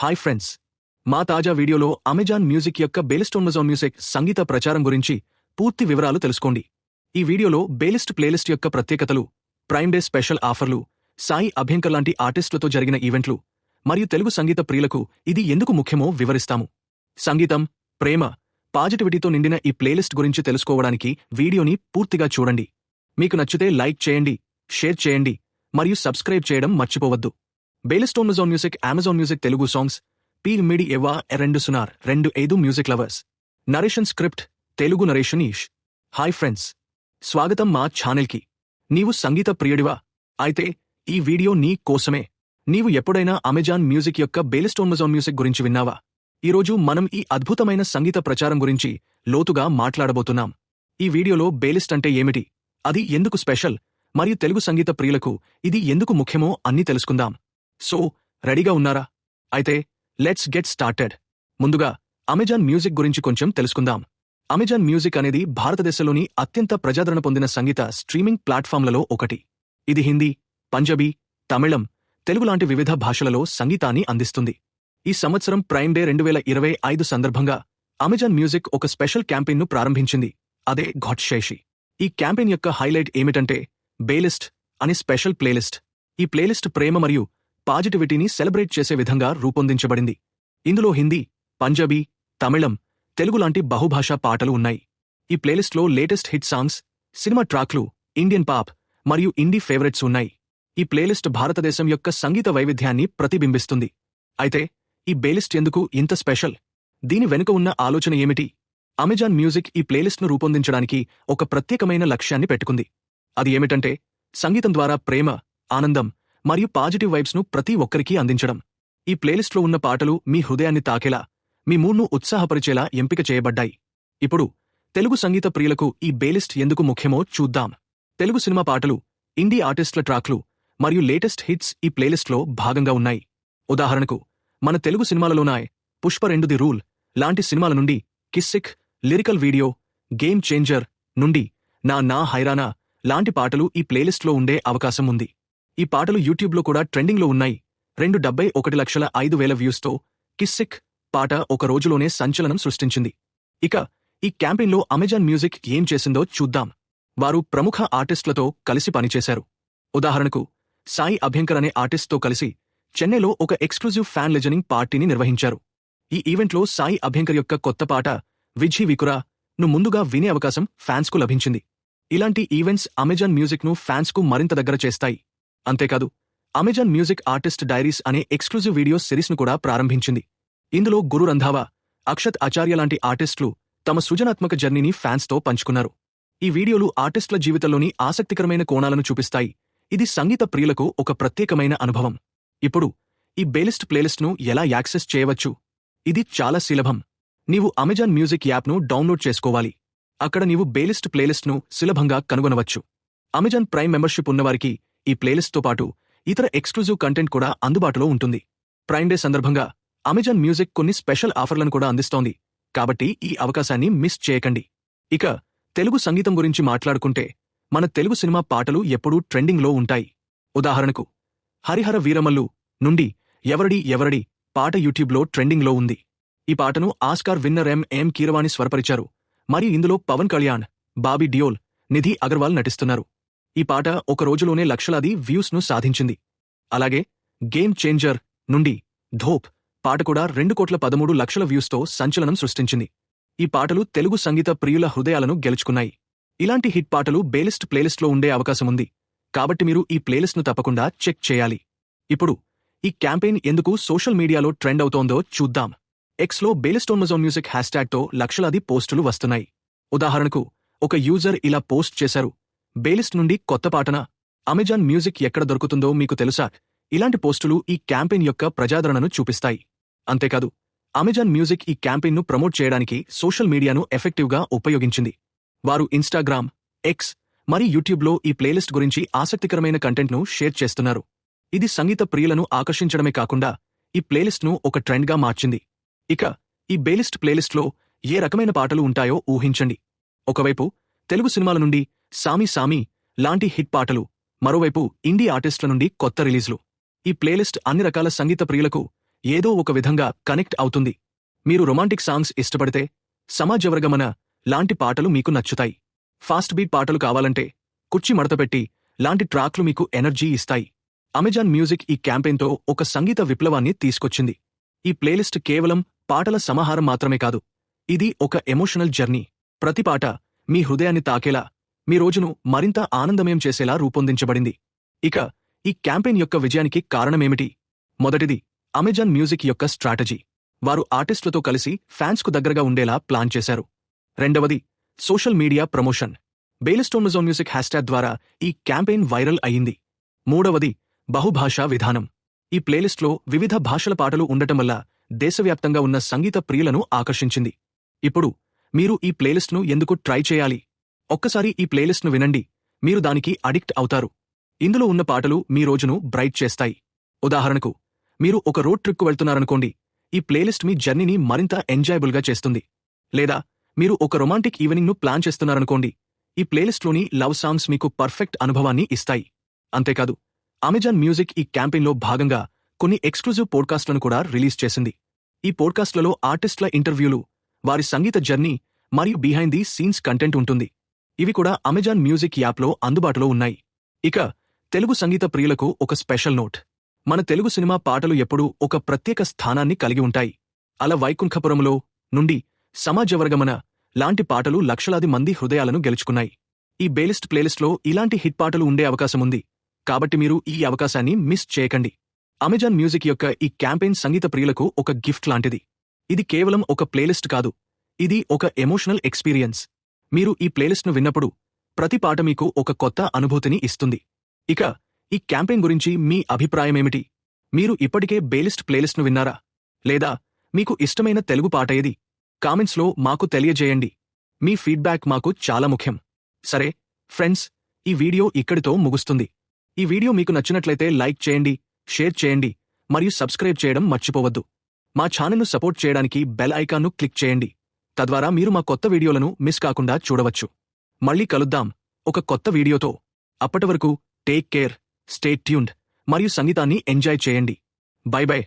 Hi friends మా తాజా వీడియోలో అమెజాన్ మ్యూజిక్ యొక్క బేలిస్ట్ అమెజాన్ మ్యూజిక్ సంగీత ప్రచారం గురించి పూర్తి వివరాలు తెలుసుకోండి. ఈ వీడియోలో బేలిస్ట్ ప్లేలిస్ట్ యొక్క ప్రత్యేకతలు ప్రైమ్ డే స్పెషల్ ఆఫర్లు సాయి అభ్యంకర్ లాంటి ఆర్టిస్టులతో జరిగిన ఈవెంట్లు మరియు తెలుగు సంగీత ప్రియులకు ఇది ఎందుకు ముఖ్యమో వివరిస్తాము. సంగీతం ప్రేమ పాజిటివిటీతో నిండిన ఈ ప్లేలిస్ట్ గురించి తెలుసుకోవడానికి వీడియోని పూర్తిగా చూడండి. మీకు నచ్చితే లైక్ చేయండి షేర్ చేయండి మరియు సబ్స్క్రైబ్ చేయడం మర్చిపోవద్దు. Baelist Amazon Music Amazon Music Telugu songs P మిడి ఎవా రెండు సునార్ రెండు ఐదు music lovers narration script Telugu narration ఈష్ hi friends స్వాగతం మా ఛానల్కి నీవు సంగీత ప్రియుడివా అయితే ఈ వీడియో నీ కోసమే. నీవు ఎప్పుడైనా అమెజాన్ మ్యూజిక్ యొక్క బేలిస్ట్ అమెజాన్ మ్యూజిక్ గురించి విన్నావా ఈరోజు మనం ఈ అద్భుతమైన సంగీత ప్రచారం గురించి లోతుగా మాట్లాడబోతున్నాం. ఈ వీడియోలో బేలిస్ట్ అంటే ఏమిటి? అది ఎందుకు స్పెషల్? మరియు తెలుగు సంగీత ప్రియులకు ఇది ఎందుకు ముఖ్యమో అన్నీ తెలుసుకుందాం. సో రెడీగా ఉన్నారా? అయితే లెట్స్ గెట్ స్టార్టెడ్. ముందుగా అమెజాన్ మ్యూజిక్ గురించి కొంచెం తెలుసుకుందాం. అమెజాన్ మ్యూజిక్ అనేది భారతదేశంలోని అత్యంత ప్రజాదరణ పొందిన సంగీత స్ట్రీమింగ్ ప్లాట్ఫామ్లలో ఒకటి. ఇది హిందీ పంజాబీ తమిళం తెలుగు లాంటి వివిధ భాషలలో సంగీతాన్ని అందిస్తుంది. ఈ సంవత్సరం ప్రైమ్ డే రెండు వేల ఇరవై ఐదు సందర్భంగా అమెజాన్ మ్యూజిక్ ఒక స్పెషల్ క్యాంపెయిన్ను ప్రారంభించింది. అదే ఘాట్శేషి ఈ క్యాంపెయిన్ యొక్క హైలైట్ ఏమిటంటే బేలిస్ట్ అనే స్పెషల్ ప్లేలిస్ట్. ఈ ప్లేలిస్ట్ ప్రేమ మరియు పాజిటివిటీని సెలబ్రేట్ చేసే విధంగా రూపొందించబడింది. ఇందులో హిందీ పంజాబీ తమిళం తెలుగు లాంటి బహుభాషా పాటలు ఉన్నాయి. ఈ ప్లేలిస్ట్లో లేటెస్ట్ హిట్ సాంగ్స్ సినిమా ట్రాక్లు ఇండియన్ పాప్ మరియు ఇండీ ఫేవరెట్స్ ఉన్నాయి. ఈ ప్లేలిస్ట్ భారతదేశం యొక్క సంగీత వైవిధ్యాన్ని ప్రతిబింబిస్తుంది. అయితే ఈ బేలిస్ట్ ఎందుకు ఇంత స్పెషల్? దీని వెనుక ఉన్న ఆలోచన ఏమిటి? అమెజాన్ మ్యూజిక్ ఈ ప్లేలిస్ట్ను రూపొందించడానికి ఒక ప్రత్యేకమైన లక్ష్యాన్ని పెట్టుకుంది. అది ఏమిటంటే సంగీతం ద్వారా ప్రేమ ఆనందం మరియు పాజిటివ్ వైబ్స్ను ప్రతి ఒక్కరికీ అందించడం. ఈ ప్లేలిస్ట్లో ఉన్న పాటలు మీ హృదయాన్ని తాకేలా మీ మూడ్ను ఉత్సాహపరిచేలా ఎంపిక చేయబడ్డాయి. ఇప్పుడు తెలుగు సంగీత ప్రియులకు ఈ బేలిస్ట్ ఎందుకు ముఖ్యమో చూద్దాం. తెలుగు సినిమా పాటలు ఇండీ ఆర్టిస్టుల ట్రాక్లు మరియు లేటెస్ట్ హిట్స్ ఈ ప్లేలిస్ట్లో భాగంగా ఉన్నాయి. ఉదాహరణకు మన తెలుగు సినిమాలలోనాయ్ పుష్ప రెండు ది రూల్ లాంటి సినిమాల నుండి Kissik lyrical video game changer నుండి నా నా హైరానా లాంటి పాటలు ఈ ప్లేలిస్ట్లో ఉండే అవకాశం ఉంది. ఈ పాటలు యూట్యూబ్లో కూడా ట్రెండింగ్లో ఉన్నాయి. రెండు డెబ్బై ఒకటి లక్షల ఐదు వేల వ్యూస్తో కిస్సిక్ పాట ఒక రోజులోనే సంచలనం సృష్టించింది. ఇక ఈ క్యాంపెయిన్లో అమెజాన్ మ్యూజిక్ ఏం చేసిందో చూద్దాం. వారు ప్రముఖ ఆర్టిస్టులతో కలిసి పనిచేశారు. ఉదాహరణకు సాయి అభ్యంకర్ అనే ఆర్టిస్ట్తో కలిసి చెన్నైలో ఒక ఎక్స్క్లూజివ్ ఫ్యాన్ లిజనింగ్ పార్టీని నిర్వహించారు. ఈ ఈవెంట్లో సాయి అభ్యంకర్ యొక్క కొత్త పాట విజీ వికురా ను ముందుగా వినే అవకాశం ఫ్యాన్స్కు లభించింది. ఇలాంటి ఈవెంట్స్ అమెజాన్ మ్యూజిక్ను ఫ్యాన్స్కు మరింత దగ్గర చేస్తాయి. అంతేకాదు అమెజాన్ మ్యూజిక్ ఆర్టిస్ట్ డైరీస్ అనే ఎక్స్క్లూజివ్ వీడియో సిరీస్ను కూడా ప్రారంభించింది. ఇందులో గురు రంధావా అక్షత్ ఆచార్య లాంటి ఆర్టిస్టులు తమ సృజనాత్మక జర్నీని ఫ్యాన్స్తో పంచుకున్నారు. ఈ వీడియోలు ఆర్టిస్టుల జీవితంలోని ఆసక్తికరమైన కోణాలను చూపిస్తాయి. ఇది సంగీత ప్రియులకు ఒక ప్రత్యేకమైన అనుభవం. ఇప్పుడు ఈ బేలిస్ట్ ప్లేలిస్ట్ను ఎలా యాక్సెస్ చేయవచ్చు? ఇది చాలా సులభం. నీవు అమెజాన్ మ్యూజిక్ యాప్ను డౌన్లోడ్ చేసుకోవాలి. అక్కడ నీవు బేలిస్ట్ ప్లేలిస్ట్ను సులభంగా కనుగొనవచ్చు. అమెజాన్ ప్రైమ్ మెంబర్షిప్ ఉన్నవారికి ఈ ప్లేలిస్ట్తో పాటు ఇతర ఎక్స్క్లూజివ్ కంటెంట్ కూడా అందుబాటులో ఉంటుంది. ప్రైమ్ డే సందర్భంగా అమెజాన్ మ్యూజిక్ కొన్ని స్పెషల్ ఆఫర్లను కూడా అందిస్తోంది. కాబట్టి ఈ అవకాశాన్ని మిస్ చేయకండి. ఇక తెలుగు సంగీతం గురించి మాట్లాడుకుంటే మన తెలుగు సినిమా పాటలు ఎప్పుడూ ట్రెండింగ్లో ఉంటాయి. ఉదాహరణకు హరిహర వీరమల్లు నుండి ఎవరడి ఎవరడి పాట యూట్యూబ్లో ట్రెండింగ్లో ఉంది. ఈ పాటను Oscar winner M M Keeravani స్వరపరిచారు. మరియు ఇందులో పవన్ కళ్యాణ్ బాబీ డియోల్ నిధి అగర్వాల్ నటిస్తున్నారు. ఈ పాట ఒక రోజులోనే లక్షలాది వ్యూస్ను సాధించింది. అలాగే గేమ్ చేంజర్ నుండి ధోప్ పాట కూడా రెండు కోట్ల పదమూడు లక్షల వ్యూస్తో సంచలనం సృష్టించింది. ఈ పాటలు తెలుగు సంగీత ప్రియుల హృదయాలను గెలుచుకున్నాయి. ఇలాంటి హిట్ పాటలు బేలిస్ట్ ప్లేలిస్ట్లో ఉండే అవకాశముంది కాబట్టి మీరు ఈ ప్లేలిస్ట్ను తప్పకుండా చెక్ చేయాలి. ఇప్పుడు ఈ క్యాంపెయిన్ ఎందుకు సోషల్ మీడియాలో ట్రెండ్ అవుతోందో చూద్దాం. ఎక్స్లో బేలిస్ట్ అమెజాన్ మ్యూజిక్ హ్యాష్ట్యాగ్తో లక్షలాది పోస్టులు వస్తున్నాయి. ఉదాహరణకు ఒక యూజర్ ఇలా పోస్ట్ చేశారు. బేలిస్ట్ నుండి కొత్త పాటన అమెజాన్ మ్యూజిక్ ఎక్కడ దొరుకుతుందో మీకు తెలుసా? ఇలాంటి పోస్టులు ఈ క్యాంపెయిన్ యొక్క ప్రజాదరణను చూపిస్తాయి. అంతేకాదు అమెజాన్ మ్యూజిక్ ఈ క్యాంపెయిన్ను ప్రమోట్ చేయడానికి సోషల్ మీడియాను ఎఫెక్టివ్గా ఉపయోగించింది. వారు ఇన్స్టాగ్రామ్ ఎక్స్ మరి యూట్యూబ్లో ఈ ప్లేలిస్ట్ గురించి ఆసక్తికరమైన కంటెంట్ను షేర్ చేస్తున్నారు. ఇది సంగీత ప్రియులను ఆకర్షించడమే కాకుండా ఈ ప్లేలిస్ట్ను ఒక ట్రెండ్గా మార్చింది. ఇక ఈ బేలిస్ట్ ప్లేలిస్ట్లో ఏ రకమైన పాటలు ఉంటాయో ఊహించండి. ఒకవైపు తెలుగు సినిమాల నుండి సామి సామి లాంటి హిట్ పాటలు మరోవైపు ఇండీ ఆర్టిస్టుల నుండి కొత్త రిలీజ్లు. ఈ ప్లేలిస్ట్ అన్ని రకాల సంగీత ప్రియులకు ఏదో ఒక విధంగా కనెక్ట్ అవుతుంది. మీరు రొమాంటిక్ సాంగ్స్ ఇష్టపడితే సమాజవర్గమన లాంటి పాటలు మీకు నచ్చుతాయి. ఫాస్ట్ బీట్ పాటలు కావాలంటే కుర్చీ మడతపెట్టి లాంటి ట్రాక్లు మీకు ఎనర్జీ ఇస్తాయి. అమెజాన్ మ్యూజిక్ ఈ క్యాంపెయిన్తో ఒక సంగీత విప్లవాన్ని తీసుకొచ్చింది. ఈ ప్లేలిస్ట్ కేవలం పాటల సమాహారం మాత్రమే కాదు ఇది ఒక ఎమోషనల్ జర్నీ. ప్రతి పాట మీ హృదయాన్ని తాకేలా మీ రోజును మరింత ఆనందమయం చేసేలా రూపొందించబడింది. ఇక ఈ క్యాంపెయిన్ యొక్క విజయానికి కారణమేమిటి? మొదటిది అమెజాన్ మ్యూజిక్ యొక్క స్ట్రాటజీ. వారు ఆర్టిస్టులతో కలిసి ఫ్యాన్స్కు దగ్గరగా ఉండేలా ప్లాన్ చేశారు. రెండవది social media promotion. Baelist on Amazon music hashtag ద్వారా ఈ క్యాంపెయిన్ వైరల్ అయ్యింది. మూడవది బహుభాషా విధానం. ఈ ప్లేలిస్ట్లో వివిధ భాషల పాటలు ఉండటం వల్ల దేశవ్యాప్తంగా ఉన్న సంగీత ప్రియులను ఆకర్షించింది. ఇప్పుడు మీరు ఈ ప్లేలిస్ట్ను ఎందుకు ట్రై చేయాలి? ఒక్కసారి ఈ ప్లేలిస్ట్ను వినండి. మీరు దానికి అడిక్ట్ అవుతారు. ఇందులో ఉన్న పాటలు మీ రోజును బ్రైట్ చేస్తాయి. ఉదాహరణకు మీరు ఒక రోడ్ ట్రిప్కు వెళ్తున్నారనుకోండి. ఈ ప్లేలిస్ట్ మీ జర్నీని మరింత ఎంజాయబుల్గా చేస్తుంది. లేదా మీరు ఒక రొమాంటిక్ ఈవెనింగ్ను ప్లాన్ చేస్తున్నారనుకోండి. ఈ ప్లేలిస్ట్లోని లవ్ సాంగ్స్ మీకు పర్ఫెక్ట్ అనుభవాన్ని ఇస్తాయి. అంతేకాదు అమెజాన్ మ్యూజిక్ ఈ క్యాంపెయిన్లో భాగంగా కొన్ని ఎక్స్క్లూజివ్ పోడ్కాస్ట్లను కూడా రిలీజ్ చేసింది. ఈ పోడ్కాస్ట్లలో ఆర్టిస్టుల ఇంటర్వ్యూలు వారి సంగీత జర్నీ మరియు బిహైండ్ ది సీన్స్ కంటెంట్ ఉంటుంది. ఇవి కూడా అమెజాన్ మ్యూజిక్ యాప్లో అందుబాటులో ఉన్నాయి. ఇక తెలుగు సంగీత ప్రియులకు ఒక స్పెషల్ నోట్. మన తెలుగు సినిమా పాటలు ఎప్పుడూ ఒక ప్రత్యేక స్థానాన్ని కలిగి ఉంటాయి. అలా వైకుంఠపురములో నుండి సమాజవర్గమన లాంటి పాటలు లక్షలాది మంది హృదయాలను గెలుచుకున్నాయి. ఈ బేలిస్ట్ ప్లేలిస్ట్లో ఇలాంటి హిట్ పాటలు ఉండే అవకాశముంది కాబట్టి మీరు ఈ అవకాశాన్ని మిస్ చేయకండి. అమెజాన్ మ్యూజిక్ యొక్క ఈ క్యాంపెయిన్ సంగీత ప్రియులకు ఒక గిఫ్ట్ లాంటిది. ఇది కేవలం ఒక ప్లేలిస్ట్ కాదు. ఇది ఒక ఎమోషనల్ ఎక్స్పీరియన్స్. మీరు ఈ ప్లేలిస్ట్ను విన్నప్పుడు ప్రతి పాట మీకు ఒక కొత్త అనుభూతిని ఇస్తుంది. ఇక ఈ క్యాంపెయిన్ గురించి మీ అభిప్రాయమేమిటి? మీరు ఇప్పటికే బేలిస్ట్ ప్లేలిస్ట్ను విన్నారా? లేదా మీకు ఇష్టమైన తెలుగు పాట ఏది? కామెంట్స్లో మాకు తెలియజేయండి. మీ ఫీడ్బ్యాక్ మాకు చాలా ముఖ్యం. సరే ఫ్రెండ్స్ ఈ వీడియో ఇక్కడితో ముగుస్తుంది. ఈ వీడియో మీకు నచ్చినట్లయితే లైక్ చేయండి షేర్ చేయండి మరియు సబ్స్క్రైబ్ చేయడం మర్చిపోవద్దు. మా ఛానల్ను సపోర్ట్ చేయడానికి బెల్ ఐకాన్ను క్లిక్ చేయండి. తద్వారా మీరు మా కొత్త వీడియోలను మిస్ కాకుండా చూడవచ్చు. మళ్ళీ కలుద్దాం. ఒక కొత్త వీడియోతో. అప్పటి వరకు టేక్ కేర్ స్టే ట్యూన్డ్ మరియు సంగీతాన్ని ఎంజాయ్ చేయండి. Bye bye.